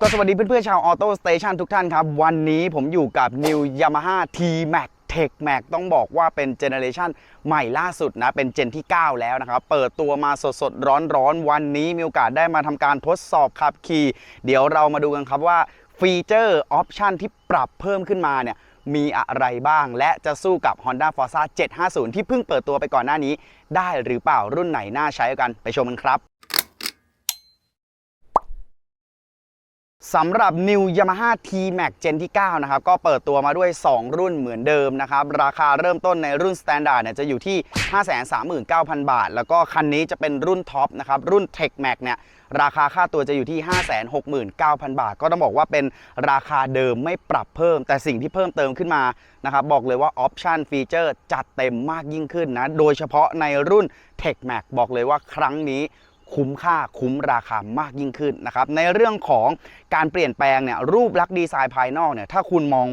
ก็สวัสดีเพื่อนๆชาวออโต้สเตชันทุกท่านครับ วันนี้ผมอยู่กับ New Yamaha T Max Tech Max ต้องบอกว่าเป็นเจเนอเรชันใหม่ล่าสุดนะ เป็นเจนที่ 9 แล้วนะครับ เปิดตัวมาสดๆ ร้อนๆ วันนี้มีโอกาสได้มาทำการทดสอบขับขี่ เดี๋ยวเรามาดูกันครับว่าฟีเจอร์ออปชันที่ปรับเพิ่มขึ้นมาเนี่ยมีอะไรบ้างและจะสู้กับ Honda Forza 750 ที่เพิ่งเปิดตัวไปก่อนหน้านี้ ได้หรือเปล่ารุ่นไหนน่าใช้กันไปชมกันครับ สำหรับ New Yamaha T-Max Gen ที่ 9 นะครับ ก็เปิดตัวมาด้วย 2 รุ่นเหมือนเดิมนะครับ ราคาเริ่มต้นในรุ่น Standard เนี่ยจะอยู่ที่ 539,000 บาท แล้วก็คันนี้จะเป็นรุ่นท็อปนะครับ รุ่น Tech Max เนี่ยราคาค่าตัวจะอยู่ที่ 569,000 บาท ก็ต้องบอกว่าเป็นราคาเดิมไม่ปรับเพิ่ม แต่สิ่งที่เพิ่มเติมขึ้นมานะครับบอกเลยว่าออปชันฟีเจอร์จัดเต็มมากยิ่งขึ้นนะ โดยเฉพาะในรุ่น Tech Max บอกเลยว่าครั้งนี้ คุ้มค่าคุ้มราคามากยิ่งขึ้นนะครับในเรื่องของการเปลี่ยนแปลงเนี่ยรูปลักษณ์ดีไซน์ภายนอกเนี่ยถ้าคุณมอง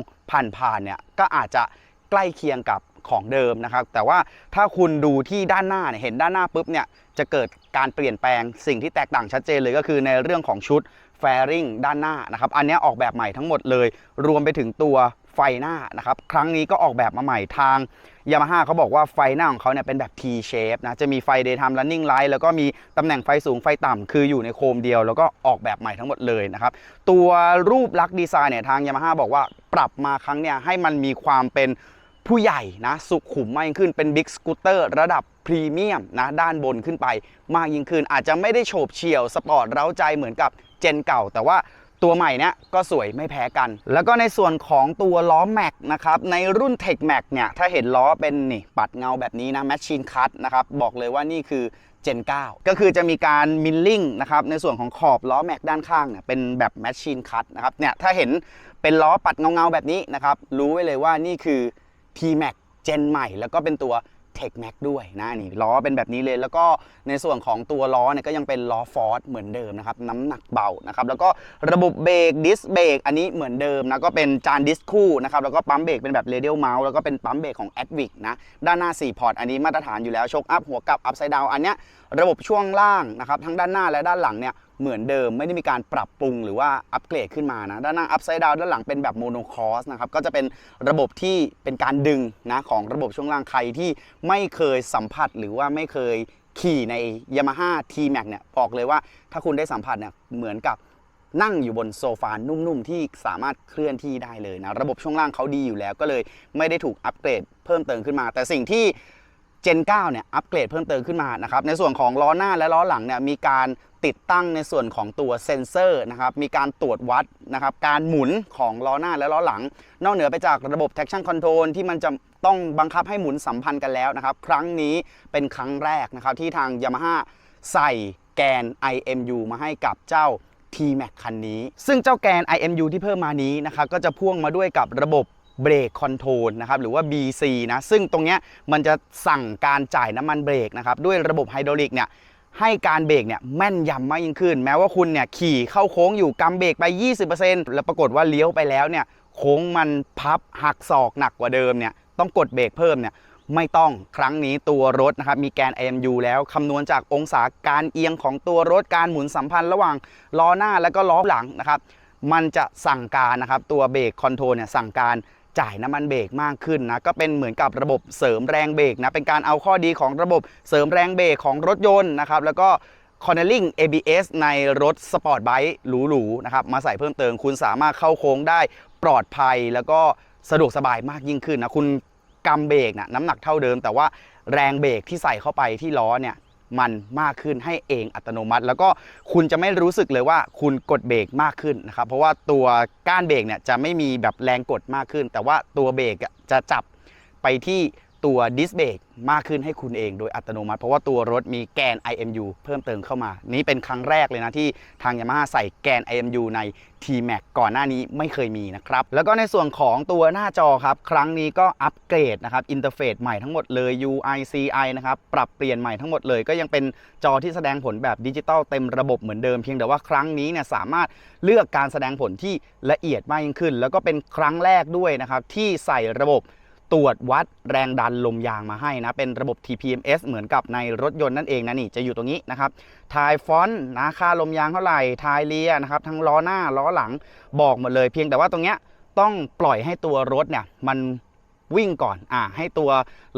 ผ่านๆเนี่ยก็อาจจะใกล้เคียงกับของเดิมนะครับ แต่ว่าถ้าคุณดูที่ด้านหน้าเนี่ยเห็นด้านหน้าปุ๊บเนี่ยจะเกิดการเปลี่ยนแปลงสิ่งที่แตกต่างชัดเจนเลยก็คือในเรื่องของชุดแฟริงด้านหน้านะครับ อันนี้ออกแบบใหม่ทั้งหมดเลย รวมไปถึงตัว ไฟหน้านะครับครั้งนี้ก็ออกแบบมาใหม่ทางยามาฮ่าเขาบอกว่าไฟหน้าของเขาเนี่ยเป็นแบบ T shape นะจะมีไฟ daytime running light แล้วก็มีตำแหน่งไฟสูงไฟต่ำคืออยู่ในโคมเดียว แล้วก็ออกแบบใหม่ทั้งหมดเลยนะครับตัวรูปลักษณ์ดีไซน์เนี่ยทางยามาฮ่าบอกว่าปรับมาครั้งเนี่ยให้มันมีความเป็นผู้ใหญ่นะสุขุมมากยิ่งขึ้นเป็นบิ๊กสกูตเตอร์ระดับพรีเมียมนะด้านบนขึ้นไปมากยิ่งขึ้น อาจจะไม่ได้โฉบเฉี่ยวสปอร์ตเร้าใจเหมือนกับเจนเก่า แต่ว่า ตัวใหม่เนี้ยก็สวยไม่แพ้กัน แล้วก็ในส่วนของตัวล้อแม็กนะครับในรุ่น Tech Max เนี่ยถ้าเห็นล้อเป็นนี่ปัดเงาแบบนี้นะ Machine Cut นะครับบอกเลยว่านี่คือ Gen 9 ก็คือจะมีการมิลลิ่งนะครับในส่วนของขอบล้อแม็กด้านข้างเนี่ยเป็นแบบ Machine Cut นะครับเนี่ยถ้าเห็นเป็นล้อปัดเงาๆแบบนี้นะครับรู้ไว้เลยว่านี่คือ T-Max Gen ใหม่แล้วก็เป็นตัว Tech Max ด้วยนะนี่ล้อเป็นแบบนี้เลยแล้วก็ในส่วนของตัวล้อเนี่ยก็ยังเป็นล้อฟอร์ดเหมือนเดิมนะครับน้ำหนักเบานะครับแล้วก็ระบบเบรกดิสเบรกอันนี้เหมือนเดิมนะก็เป็นจานดิสคู่นะครับแล้วก็ปั๊มเบรกเป็นแบบเรเดียลเมาส์แล้วก็เป็นปั๊มเบรกของ a d v i c นะด้านหน้า 4 พอร์ต อันนี้มาตรฐานอยู่แล้วชกอัพหัวกับอัพไซด์ดาวอันเนี้ยระบบช่วงล่างนะครับทั้งด้านหน้าและด้านหลังเนี่ย เหมือนเดิมไม่ได้มีการปรับปรุงหรือว่าอัปเกรดขึ้นมานะ ด้านหน้าอัพไซด์ดาวด้านหลังเป็นแบบโมโนคอสนะครับ ก็จะเป็นระบบที่เป็นการดึงนะของระบบช่วงล่างใครที่ไม่เคยสัมผัสหรือว่าไม่เคยขี่ใน Yamaha T-Max เนี่ยบอกเลยว่าถ้าคุณได้สัมผัสเนี่ยเหมือนกับนั่งอยู่บนโซฟานุ่มๆ ที่สามารถเคลื่อนที่ได้เลยนะ ระบบช่วงล่างเขาดีอยู่แล้วก็เลยไม่ได้ถูกอัปเกรดเพิ่มเติมขึ้นมา แต่สิ่งที่ Gen 9เนี่ยอัปเกรดเพิ่มเติมขึ้นมานะครับในส่วนของล้อหน้าและล้อหลังเนี่ยมีการ ติดตั้งในส่วนของตัวเซ็นเซอร์นะครับมีการตรวจวัดนะครับการหมุนของล้อหน้าและล้อหลัง นอกเหนือไปจากระบบ traction control ที่มันจะต้องบังคับให้หมุนสัมพันธ์กันแล้วนะครับครั้งนี้เป็นครั้งแรกนะครับที่ทาง Yamaha ใส่แกน IMU มาให้กับเจ้า T-Max คันนี้ ซึ่งเจ้าแกน IMU ที่เพิ่มมานี้นะครับก็จะพ่วงมาด้วยกับระบบเบรกคอนโทรลนะครับหรือว่า BC นะซึ่งตรงเนี้ยมันจะสั่งการจ่ายน้ำมันเบรกนะครับด้วยระบบไฮดรอลิกเนี่ย ให้การเบรกเนี่ยแม่นยำมากยิ่งขึ้น แม้ว่าคุณเนี่ยขี่เข้าโค้งอยู่กำเบรกไป 20%แล้วปรากฏว่าเลี้ยวไปแล้วเนี่ยโค้งมันพับหักศอกหนักกว่าเดิมเนี่ยต้องกดเบรกเพิ่มเนี่ยไม่ต้องครั้งนี้ตัวรถนะครับมีแกน AMU แล้วคำนวณจากองศาการเอียงของตัวรถการหมุนสัมพันธ์ระหว่างล้อหน้าและก็ล้อหลังนะครับมันจะสั่งการนะครับตัวเบรกคอนโทรลเนี่ยสั่งการ จ่ายน้ำมันเบรกมากขึ้นนะก็เป็นเหมือนกับระบบเสริมแรงเบรกนะเป็นการเอาข้อดีของระบบเสริมแรงเบรกของรถยนต์นะครับแล้วก็ Cornering ABS ในรถสปอร์ตไบค์หรูๆนะครับมาใส่เพิ่มเติมคุณสามารถเข้าโค้งได้ปลอดภัย แล้วก็สะดวกสบายมากยิ่งขึ้นนะคุณกำเบรกนะน้ำหนักเท่าเดิม แต่ว่าแรงเบรกที่ใส่เข้าไปที่ล้อเนี่ย มันมากขึ้นให้เองอัตโนมัติ แล้วก็คุณจะไม่รู้สึกเลยว่าคุณกดเบรกมากขึ้นนะครับเพราะว่าตัวก้านเบรกเนี่ยจะไม่มีแบบแรงกดมากขึ้น แต่ว่าตัวเบรกจะจับไปที่ ตัวดิสเบรกมากขึ้นให้คุณเองโดยอัตโนมัติ เพราะว่าตัวรถมีแกน IMU เพิ่มเติมเข้ามา นี้เป็นครั้งแรกเลยนะที่ทาง Yamaha ใส่แกน IMU ใน T-Max ก่อนหน้านี้ไม่เคยมีนะครับ แล้วก็ในส่วนของตัวหน้าจอครับ ครั้งนี้ก็อัปเกรดนะครับอินเทอร์เฟซใหม่ทั้งหมดเลย UI CI นะครับปรับเปลี่ยนใหม่ทั้งหมดเลย ก็ยังเป็นจอที่แสดงผลแบบดิจิตอลเต็มระบบเหมือนเดิมเพียงแต่ว่าครั้งนี้เนี่ยสามารถเลือกการแสดงผลที่ละเอียดมากยิ่งขึ้น แล้วก็เป็นครั้งแรกด้วยนะครับที่ใส่ระบบ ตรวจวัดแรงดันลมยางมาให้นะ เป็นระบบ TPMS เหมือนกับในรถยนต์นั่นเองนะนี่จะอยู่ตรงนี้นะครับทายฟอนต์นะค่าลมยางเท่าไหร่ทายเลียนะครับทั้งล้อหน้าล้อหลังบอกหมดเลย เพียงแต่ว่าตรงเนี้ยต้องปล่อยให้ตัวรถเนี่ยมัน วิ่งก่อนอ่าให้ตัว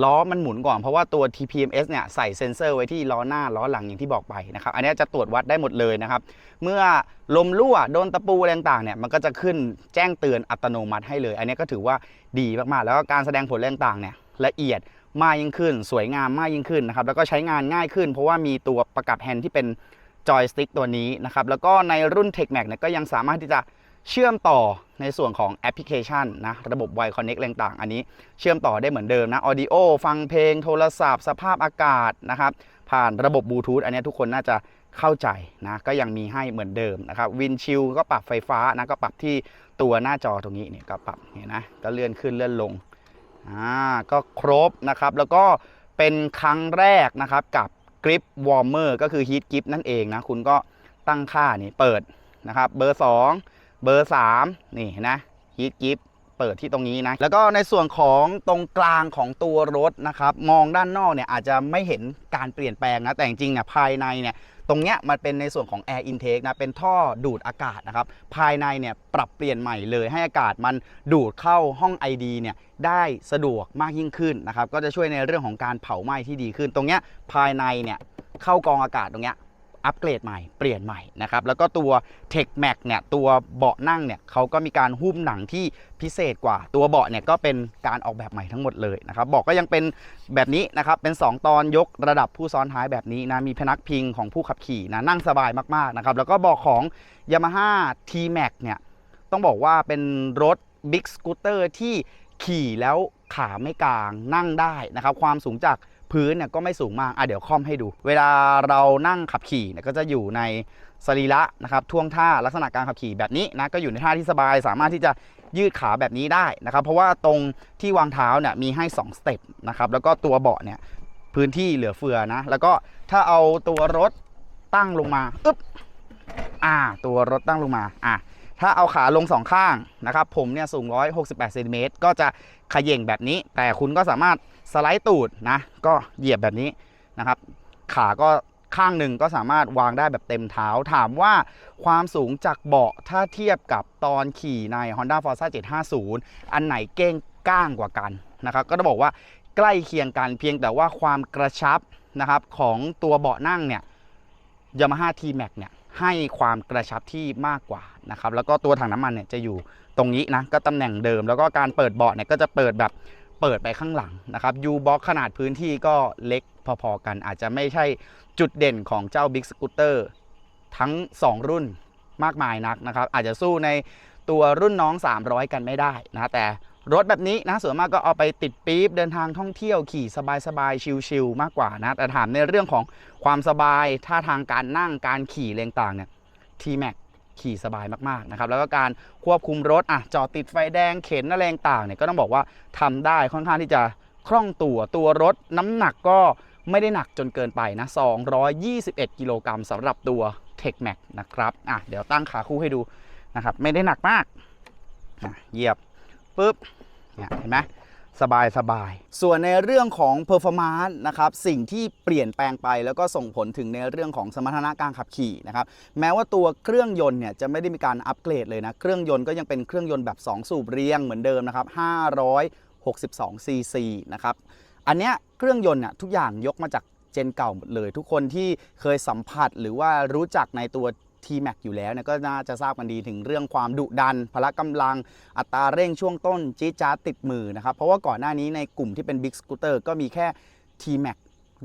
ล้อมันหมุนก่อน เพราะว่าตัว TPMS เนี่ยใส่เซ็นเซอร์ไว้ที่ล้อหน้าล้อหลังอย่างที่บอกไปนะครับ อันนี้จะตรวจวัดได้หมดเลยนะครับ เมื่อลมรั่วโดนตะปูอะไรต่างเนี่ยมันก็จะขึ้นแจ้งเตือนอัตโนมัติให้เลย อันนี้ก็ถือว่าดีมากๆ แล้วก็การแสดงผลอะไรต่างเนี่ยละเอียดมากยิ่งขึ้น สวยงามมากยิ่งขึ้นนะครับแล้วก็ใช้งานง่ายขึ้น เพราะว่ามีตัวประกับแฮนด์ที่เป็นจอยสติ๊กตัวนี้นะครับแล้วก็ในรุ่น TechMax เนี่ยก็ยังสามารถที่จะ เชื่อมต่อในส่วนของแอปพลิเคชันนะระบบ Y Connect อะไรต่างๆ อันนี้เชื่อมต่อได้เหมือนเดิมนะ Audio ฟังเพลงโทรศัพท์ สภาพอากาศนะครับผ่านระบบบลูทูธอันนี้ทุกคนน่าจะเข้าใจนะก็ยังมีให้เหมือนเดิมนะครับวินชิลก็ปรับไฟฟ้านะก็ปรับที่ตัวหน้าจอตรงนี้เนี่ยก็ปรับเนี่นะก็เลื่อนขึ้นเลื่อนลงอ่าก็ครบนะครับแล้วก็เป็นครั้งแรกนะครับกับกริปวอร์มเมอร์ก็คือฮีทกริปนั่นเองนะคุณก็ตั้งค่านี่เปิดนะครับเบอร์ 2 เบอร์ 3 นี่นะฮีทกริปเปิดที่ตรงนี้นะ แล้วก็ในส่วนของตรงกลางของตัวรถนะครับ มองด้านนอกเนี่ยอาจจะไม่เห็นการเปลี่ยนแปลงนะ แต่จริงๆเนี่ยภายในเนี่ย ตรงเนี้ยมันเป็นในส่วนของ Air Intake นะ เป็นท่อดูดอากาศนะครับ ภายในเนี่ยปรับเปลี่ยนใหม่เลยให้อากาศมันดูดเข้าห้อง ID เนี่ยได้สะดวกมากยิ่งขึ้นนะครับ ก็จะช่วยในเรื่องของการเผาไหม้ที่ดีขึ้น ตรงเนี้ยภายในเนี่ยเข้ากองอากาศตรงเนี้ย อัปเกรดใหม่เปลี่ยนใหม่นะครับแล้วก็ตัว Tech Max เนี่ยตัวเบาะนั่งเนี่ยเขาก็มีการหุ้มหนังที่พิเศษกว่า ตัวเบาะเนี่ยก็เป็นการออกแบบใหม่ทั้งหมดเลยนะครับเบาะก็ยังเป็นแบบนี้นะครับเป็น 2 ตอนยกระดับผู้ซ้อนท้ายแบบนี้นะมีพนักพิงของผู้ขับขี่นะนั่งสบายมากๆนะครับแล้วก็เบอกของ Yamaha T-Max เนี่ยต้องบอกว่าเป็นรถ Big Scooter ที่ขี่แล้วขาไม่กลางนั่งได้นะครับความสูงจาก พื้นเนี่ยก็ไม่สูงมากอะเดี๋ยวค่อมให้ดู เวลาเรานั่งขับขี่เนี่ยก็จะอยู่ในสรีระนะครับท่วงท่าลักษณะการขับขี่แบบนี้นะก็อยู่ในท่าที่สบาย สามารถที่จะยืดขาแบบนี้ได้นะครับ เพราะว่าตรงที่วางเท้าเนี่ยมีให้ 2 สเต็ปนะครับแล้วก็ตัวเบาะเนี่ยพื้นที่เหลือเฟือนะ แล้วก็ถ้าเอาตัวรถตั้งลงมาอึ๊บอ่า ตัวรถตั้งลงมาอะถ้าเอาขาลงสองข้างนะครับผมเนี่ยสูง 168เซนติเมตรก็จะขย่งแบบนี้ แต่คุณก็สามารถ สไลด์ตูดนะก็เหยียบแบบนี้นะครับ ขาก็ข้างหนึ่งก็สามารถวางได้แบบเต็มเท้า ถามว่าความสูงจากเบาะถ้าเทียบกับตอนขี่ใน Honda Forza 750 อันไหนเก้งก้างกว่ากันนะครับ ก็ต้องบอกว่าใกล้เคียงกันเพียงแต่ว่าความกระชับนะครับของตัวเบาะนั่งเนี่ย Yamaha T-Max เนี่ยให้ความกระชับที่มากกว่านะครับ แล้วก็ตัวถังน้ำมันเนี่ยจะอยู่ตรงนี้นะก็ตำแหน่งเดิม แล้วก็การเปิดเบาะเนี่ยก็จะเปิดแบบ เปิดไปข้างหลังนะครับ U-Box ขนาดพื้นที่ก็เล็กพอๆกัน อาจจะไม่ใช่จุดเด่นของเจ้า Big Scooter ทั้ง 2 รุ่นมากมายนักนะครับ อาจจะสู้ในตัวรุ่นน้อง 300 กันไม่ได้นะแต่รถแบบนี้นะส่วนมากก็เอาไปติดปี๊บเดินทางท่องเที่ยวขี่สบายๆชิลๆมากกว่านะแต่ถามในเรื่องของความสบายท่าทางการนั่งการขี่เรงต่างเนี่ย T-Max ขี่สบายมากๆนะครับแล้วก็การควบคุมรถอะจอดติดไฟแดงเข็นอะไรต่างเนี่ยก็ต้องบอกว่าทำได้ค่อนข้างที่จะคล่องตัวตัวรถน้ำหนักก็ไม่ได้หนักจนเกินไปนะ221 กิโลกรัมสำหรับตัว Tech Max นะครับอะเดี๋ยวตั้งขาคู่ให้ดูนะครับ ไม่ได้หนักมากเหยียบปุ๊บเนี่ยเห็นไหม สบายสบาย ส่วนในเรื่องของ performance นะครับ สิ่งที่เปลี่ยนแปลงไปแล้วก็ส่งผลถึงในเรื่องของสมรรถนะการขับขี่นะครับ แม้ว่าตัวเครื่องยนต์เนี่ยจะไม่ได้มีการอัปเกรดเลยนะ เครื่องยนต์ก็ยังเป็นเครื่องยนต์แบบ 2 สูบเรียงเหมือนเดิมนะครับ 562ซีซีนะครับ อันเนี้ยเครื่องยนต์เนี่ยทุกอย่างยกมาจากเจนเก่าหมดเลย ทุกคนที่เคยสัมผัสหรือว่ารู้จักในตัว T-Max อยู่แล้วก็น่าจะทราบกันดีถึงเรื่องความดุดัน พละกำลังอัตราเร่งช่วงต้นจี๊จ๊าติดมือนะครับ เพราะว่าก่อนหน้านี้ในกลุ่มที่เป็น Big Scooter ก็มีแค่ T-Max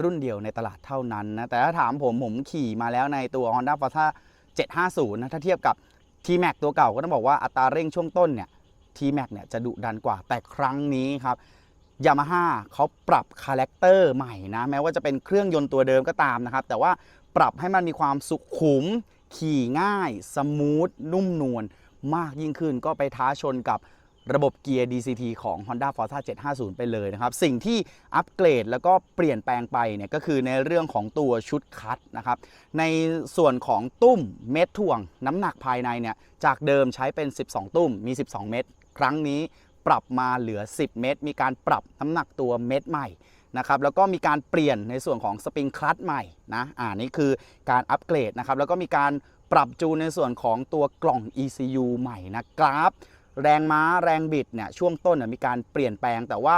รุ่นเดียวในตลาดเท่านั้นนะ แต่ถ้าถามผมผมขี่มาแล้วในตัว Honda Forza 750 นะ ถ้าเทียบกับ T-Max ตัวเก่าก็ต้องบอกว่าอัตราเร่งช่วงต้นเนี่ย T-Max เนี่ยจะดุดันกว่าแต่ครั้งนี้ครับยามาฮ่าเขาปรับคาแรคเตอร์ใหม่นะ แม้ว่าจะเป็นเครื่องยนต์ตัวเดิมก็ตามนะครับ แต่ว่าปรับให้มันมีความสุขุม ขี่ง่าย สมูท นุ่มนวลมากยิ่งขึ้นก็ไปท้าชนกับระบบเกียร์ DCT ของ Honda Forza 750 ไปเลยนะครับ สิ่งที่อัปเกรดแล้วก็เปลี่ยนแปลงไปเนี่ยก็คือในเรื่องของตัวชุดคัดนะครับ ในส่วนของตุ้มเม็ดถ่วงน้ำหนักภายในเนี่ยจากเดิมใช้เป็น 12 ตุ้มมี 12 เม็ดครั้งนี้ปรับมาเหลือ 10 เมตรมีการปรับน้ำหนักตัวเม็ดใหม่ นะครับแล้วก็มีการเปลี่ยนในส่วนของสปริงคลัตช์ใหม่นะอ่านี่คือการอัปเกรดนะครับแล้วก็มีการปรับจูนในส่วนของตัวกล่อง ECU ใหม่นะครับแรงม้าแรงบิดเนี่ยช่วงต้นมีการเปลี่ยนแปลงแต่ว่า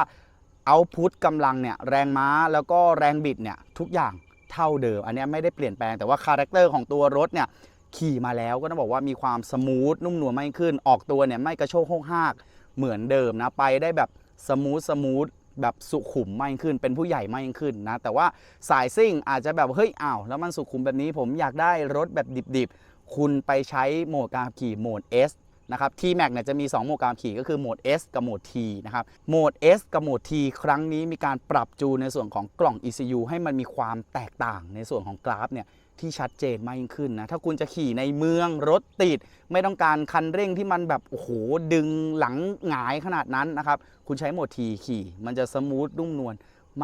เอาพุทกำลังเนี่ยแรงม้าแล้วก็แรงบิดเนี่ยทุกอย่างเท่าเดิม อันนี้ไม่ได้เปลี่ยนแปลงแต่ว่าคาแรคเตอร์ของตัวรถเนี่ยขี่มาแล้วก็ต้องบอกว่ามีความสมูทนุ่มนวลมากขึ้น ออกตัวเนี่ยไม่กระโชกโฮกฮากเหมือนเดิมนะไปได้แบบสมูทสมูท แบบสุขุมมากขึ้น เป็นผู้ใหญ่มากขึ้นนะ แต่ว่าสายซิ่งอาจจะแบบเฮ้ยอ้าวแล้วมันสุขุมแบบนี้ผมอยากได้รถแบบดิบๆ คุณไปใช้โหมดการขับขี่โหมด S นะครับ T-Max เนี่ยจะมี 2 โหมดการขี่ก็คือโหมด S กับโหมด T นะครับ โหมด S กับโหมด T ครั้งนี้มีการปรับจูนในส่วนของกล่อง ECU ให้มันมีความแตกต่างในส่วนของกราฟเนี่ย ที่ชัดเจนมากยิ่งขึ้นนะ ถ้าคุณจะขี่ในเมืองรถติด ไม่ต้องการคันเร่งที่มันแบบ โอ้โห ดึงหลังหงายขนาดนั้นนะครับ คุณใช้โหมด T ขี่ มันจะสมูทนุ่มนวล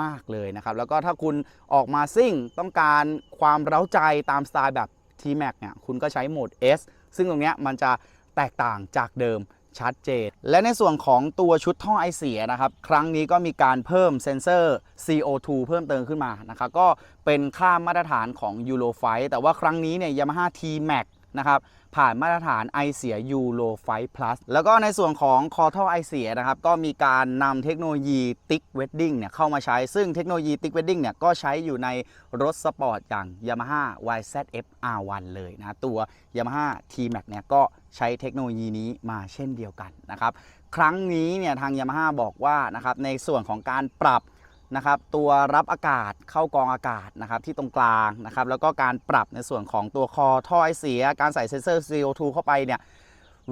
มากเลยนะครับ แล้วก็ถ้าคุณออกมาซิ่งต้องการความเร้าใจตามสไตล์แบบ T-Max เนี่ยคุณก็ใช้โหมด S ซึ่งตรงเนี้ยมันจะแตกต่างจากเดิม ชัดเจน และในส่วนของตัวชุดท่อไอเสียนะครับ ครั้งนี้ก็มีการเพิ่มเซ็นเซอร์ CO2 เพิ่มเติมขึ้นมานะครับ ก็เป็นค่ามาตรฐานของ Euro 5แต่ว่าครั้งนี้เนี่ย Yamaha T-Max นะครับ ผ่านมาตรฐานไอเสีย Euro 5 Plus แล้วก็ในส่วนของคอท่อไอเสียนะครับ ก็มีการนำเทคโนโลยี Tick Wedding เนี่ยเข้ามาใช้ ซึ่งเทคโนโลยี Tick Wedding เนี่ยก็ใช้อยู่ในรถสปอร์ตอย่าง Yamaha YZF R1 เลยนะ ตัว Yamaha T-Max เนี่ยก็ใช้เทคโนโลยีนี้มาเช่นเดียวกันนะครับ ครั้งนี้เนี่ยทาง Yamaha บอกว่านะครับในส่วนของการปรับ นะครับตัวรับอากาศเข้ากองอากาศนะครับที่ตรงกลางนะครับแล้วก็การปรับในส่วนของตัวคอท่อไอเสีย การใส่เซนเซอร์ CO2 เข้าไปเนี่ย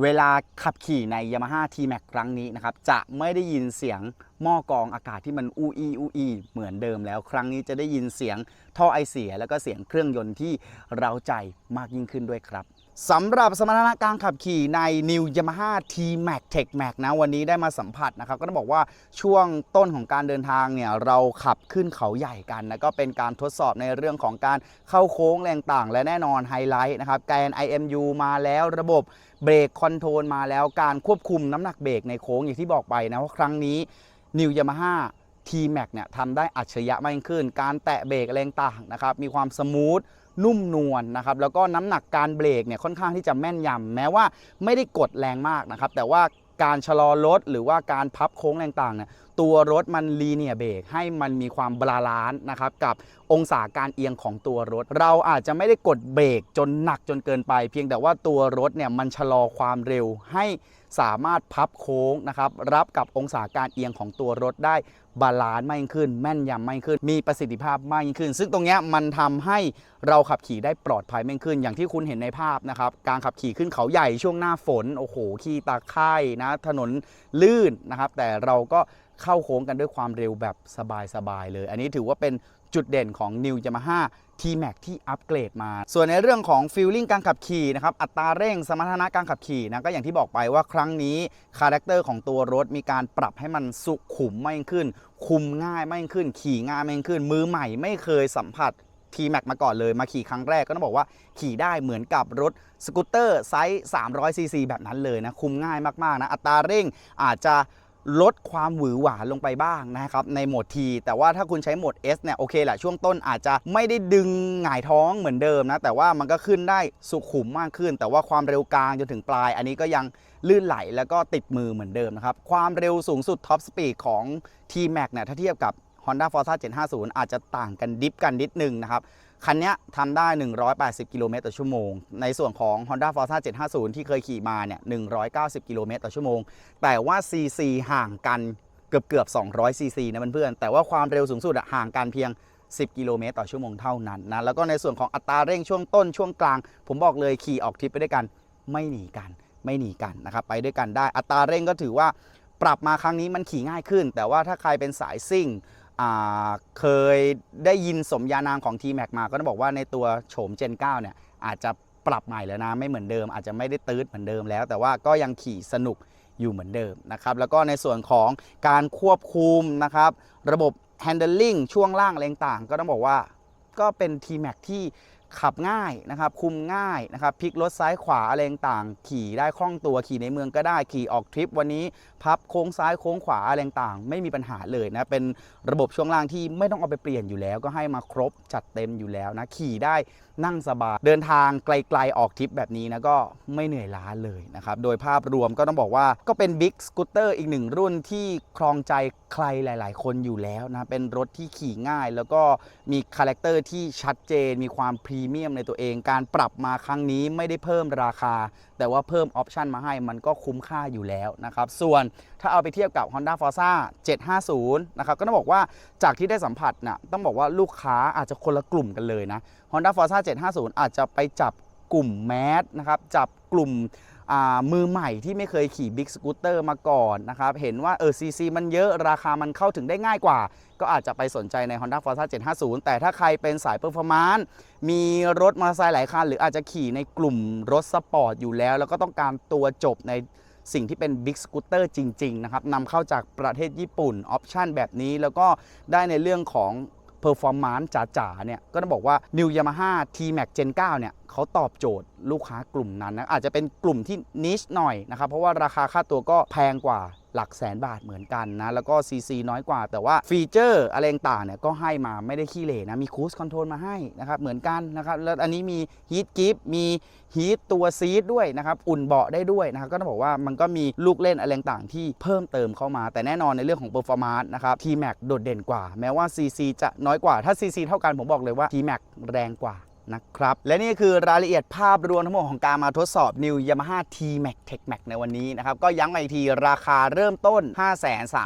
เวลาขับขี่ใน Yamaha T-Max ครั้งนี้นะครับจะไม่ได้ยินเสียงหม้อกองอากาศที่มันอูอีอูอีเหมือนเดิมแล้ว ครั้งนี้จะได้ยินเสียงท่อไอเสีย แล้วก็เสียงเครื่องยนต์ที่เราใจมากยิ่งขึ้นด้วยครับ สำหรับสมรรถนะการขับขี่ใน New Yamaha T-Max Tech Max นะวันนี้ได้มาสัมผัสนะครับ ก็ต้องบอกว่าช่วงต้นของการเดินทางเนี่ยเราขับขึ้นเขาใหญ่กันนะก็เป็นการทดสอบในเรื่องของการเข้าโค้งแรงต่าง และแน่นอนไฮไลท์นะครับแกน IMU มาแล้วระบบเบรกคอนโทรลมาแล้วการควบคุมน้ำหนักเบรกในโค้งอย่างที่บอกไปนะว่าครั้งนี้ New Yamaha T-Max เนี่ยทำได้อัจฉริยะมากขึ้น การแตะเบรกอะไรต่างนะครับมีความสมูท นุ่มนวลนะครับแล้วก็น้ำหนักการเบรกเนี่ยค่อนข้างที่จะแม่นยำแม้ว่าไม่ได้กดแรงมากนะครับแต่ว่าการชะลอรถหรือว่าการพับโค้งแรงต่างๆเนี่ยตัวรถมันลีเนียเบรกให้มันมีความบาลานซ์นะครับกับองศาการเอียงของตัวรถ เราอาจจะไม่ได้กดเบรกจนหนักจนเกินไป เพียงแต่ว่าตัวรถเนี่ยมันชะลอความเร็วให้ สามารถพับโค้งนะครับรับกับองศาการเอียงของตัวรถได้บาลานซ์มากยิ่งขึ้น แม่นยำมากยิ่งขึ้น มีประสิทธิภาพมากยิ่งขึ้น ซึ่งตรงนี้มันทำให้เราขับขี่ได้ปลอดภัยมากยิ่งขึ้น อย่างที่คุณเห็นในภาพนะครับ การขับขี่ขึ้นเขาใหญ่ช่วงหน้าฝน โอ้โห ขี่ตาค่ายนะ ถนนลื่นนะครับ แต่เราก็เข้าโค้งกันด้วยความเร็วแบบสบายๆเลย อันนี้ถือว่าเป็น จุดเด่นของ New Yamaha T-Max ที่อัปเกรดมา ส่วนในเรื่องของฟีลลิ่งการขับขี่นะครับ อัตราเร่ง สมรรถนะการขับขี่นะ ก็อย่างที่บอกไปว่าครั้งนี้ คาแรคเตอร์ของตัวรถมีการปรับให้มันสุขุมมากขึ้น คุมง่ายมากขึ้น ขี่ง่ายมากขึ้น มือใหม่ไม่เคยสัมผัส T-Max มาก่อนเลย มาขี่ครั้งแรกก็ต้องบอกว่าขี่ได้เหมือนกับรถสกูตเตอร์ไซส์300ซีซีแบบนั้นเลยนะ คุมง่ายมากๆนะ อัตราเร่งอาจจะ ลดความหวือหวาลงไปบ้างนะครับในโหมด T แต่ว่าถ้าคุณใช้โหมด S เนี่ยโอเคแหละช่วงต้นอาจจะไม่ได้ดึงหงายท้องเหมือนเดิมนะแต่ว่ามันก็ขึ้นได้สุขุมมากขึ้น แต่ว่าความเร็วกลางจนถึงปลาย อันนี้ก็ยังลื่นไหลแล้วก็ติดมือเหมือนเดิมนะครับความเร็วสูงสุดท็อปสปีดของ T-Max เนี่ยถ้าเทียบกับ Honda Forza 750 อาจจะต่างกันดิฟกันนิดนึงนะครับ คันนี้ทำได้ 180 กิโลเมตรต่อชั่วโมง ในส่วนของ Honda Forza 750 ที่เคยขี่มาเนี่ย 190 กิโลเมตรต่อชั่วโมง แต่ว่า CC ห่างกันเกือบเกือบ200 CC นะเพื่อนๆ แต่ว่าความเร็วสูงสุดอะห่างกันเพียง 10 กิโลเมตรต่อชั่วโมงเท่านั้นนะ แล้วก็ในส่วนของอัตราเร่งช่วงต้นช่วงกลาง ผมบอกเลยขี่ออกทริปไปด้วยกัน ไม่หนีกัน ไม่หนีกันนะครับ ไปด้วยกันได้ อัตราเร่งก็ถือว่าปรับมาครั้งนี้มันขี่ง่ายขึ้น แต่ว่าถ้าใครเป็นสายซิ่ง เคยได้ยินสมญานามของ T-Max มาก็ต้องบอกว่าในตัวโฉม Gen 9 เนี่ย อาจจะปรับใหม่แล้วนะ ไม่เหมือนเดิม อาจจะไม่ได้ตืดเหมือนเดิมแล้ว แต่ว่าก็ยังขี่สนุกอยู่เหมือนเดิมนะครับ แล้วก็ในส่วนของการควบคุมนะครับ ระบบ handling ช่วงล่างอะไรต่างๆก็ต้องบอกว่าก็เป็น T-Mac ที่ ขับง่ายนะครับ คุมง่ายนะครับพลิกรถซ้ายขวาอะไรต่างขี่ได้คล่องตัวขี่ในเมืองก็ได้ขี่ออกทริปวันนี้พับโค้งซ้ายโค้งขวาอะไรต่างไม่มีปัญหาเลยนะเป็นระบบช่วงล่างที่ไม่ต้องเอาไปเปลี่ยนอยู่แล้ว ก็ให้มาครบจัดเต็มอยู่แล้วนะขี่ได้ นั่งสบายเดินทางไกลๆออกทริปแบบนี้นะก็ไม่เหนื่อยล้าเลยนะครับ โดยภาพรวมก็ต้องบอกว่าก็เป็นบิ๊กสกูตเตอร์อีกหนึ่งรุ่นที่ครองใจใครหลาย ๆ คนอยู่แล้วนะ เป็นรถที่ขี่ง่าย แล้วก็มีคาแรคเตอร์ที่ชัดเจน มีความพรีเมียมในตัวเอง การปรับมาครั้งนี้ไม่ได้เพิ่มราคา แต่ว่าเพิ่มออปชันมาให้มันก็คุ้มค่าอยู่แล้วนะครับ ส่วนถ้าเอาไปเทียบกับ Honda Forza 750 นะครับ ก็ต้องบอกว่าจากที่ได้สัมผัสนะต้องบอกว่าลูกค้าอาจจะคนละกลุ่มกันเลยนะ Honda Forza 750 อาจจะไปจับกลุ่มแมสนะครับ จับกลุ่ม มือใหม่ที่ไม่เคยขี่บิ๊กสกูตเตอร์มาก่อนนะครับ เห็นว่าเออซีซีมันเยอะราคามันเข้าถึงได้ง่ายกว่า ก็อาจจะไปสนใจใน Honda Forza 750 แต่ถ้าใครเป็นสายเปอร์ฟอร์มานซ์มีรถมอเตอร์ไซค์หลายคัน หรืออาจจะขี่ในกลุ่มรถสปอร์ตอยู่แล้ว แล้วก็ต้องการตัวจบในสิ่งที่เป็นบิ๊กสกูตเตอร์จริง ๆ นะครับนำเข้าจากประเทศญี่ปุ่นออปชันแบบนี้แล้วก็ได้ในเรื่องของ เพอร์ฟอร์มานซ์จ๋าๆเนี่ยก็ต้องบอกว่า New Yamaha T-Max Gen 9เนี่ยเขาตอบโจทย์ลูกค้ากลุ่มนั้นนะอาจจะเป็นกลุ่มที่นิชหน่อยนะครับเพราะว่าราคาค่าตัวก็แพงกว่า หลักแสนบาทเหมือนกันนะ แล้วก็ CC น้อยกว่า แต่ว่าฟีเจอร์อะไรต่างเนี่ยก็ให้มาไม่ได้ขี้เหร่นะ มีคูสคอนโทรลมาให้นะครับเหมือนกันนะครับ แล้วอันนี้มีฮีทกิฟมีฮีทตัวซีดด้วยนะครับ อุ่นเบาะได้ด้วยนะครับก็ต้องบอกว่ามันก็มีลูกเล่นอะไรต่างที่เพิ่มเติมเข้ามา แต่แน่นอนในเรื่องของ performance นะครับ T-Max โดดเด่นกว่า แม้ว่า CC จะน้อยกว่าถ้า CC เท่ากันผมบอกเลยว่า T-Max แรงกว่า นะครับ และนี่คือรายละเอียดภาพรวมทั้งหมดของการมาทดสอบ New Yamaha T-Max Tech Max ในวันนี้นะครับ ก็ย้ำอีกทีราคาเริ่มต้น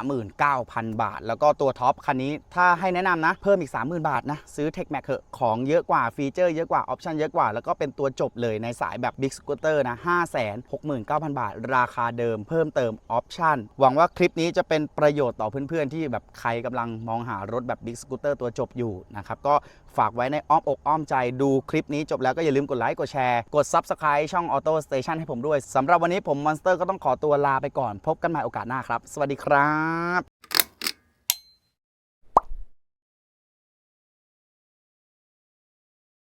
539,000 บาท แล้วก็ตัวท็อปคันนี้ถ้าให้แนะนำนะ เพิ่มอีก 30,000 บาทนะ ซื้อ Tech Max เถอะของเยอะกว่าฟีเจอร์เยอะกว่า ออปชันเยอะกว่า แล้วก็เป็นตัวจบเลยในสายแบบ Big Scooter นะ 569,000 บาท ราคาเดิมเพิ่มเติมออปชันหวังว่าคลิปนี้จะเป็นประโยชน์ต่อเพื่อนๆ ที่แบบใครกำลังมองหารถแบบ Big Scooter ตัวจบอยู่นะครับก็ฝากไว้ในอ้อมอกอ้อมใจดูคลิปนี้จบแล้วก็อย่าลืมกดไลค์กดแชร์กด Subscribe ช่อง Auto Station ให้ผมด้วยสำหรับวันนี้ผมมอนสเตอร์ก็ต้องขอตัวลาไปก่อน พบกันใหม่โอกาสหน้าครับ สวัสดีครับ